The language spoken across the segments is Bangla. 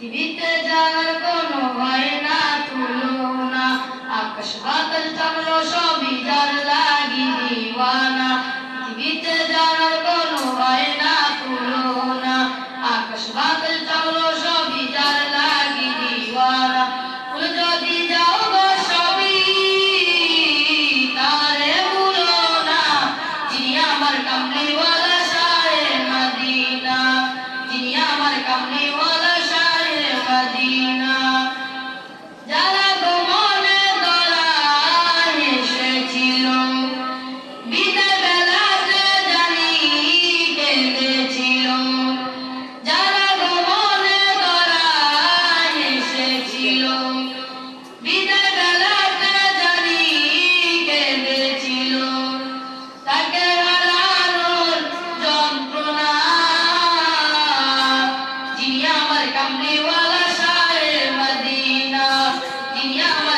পৃথিবীতে যার কোনো হয়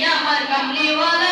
दुनिया हर कमली वाला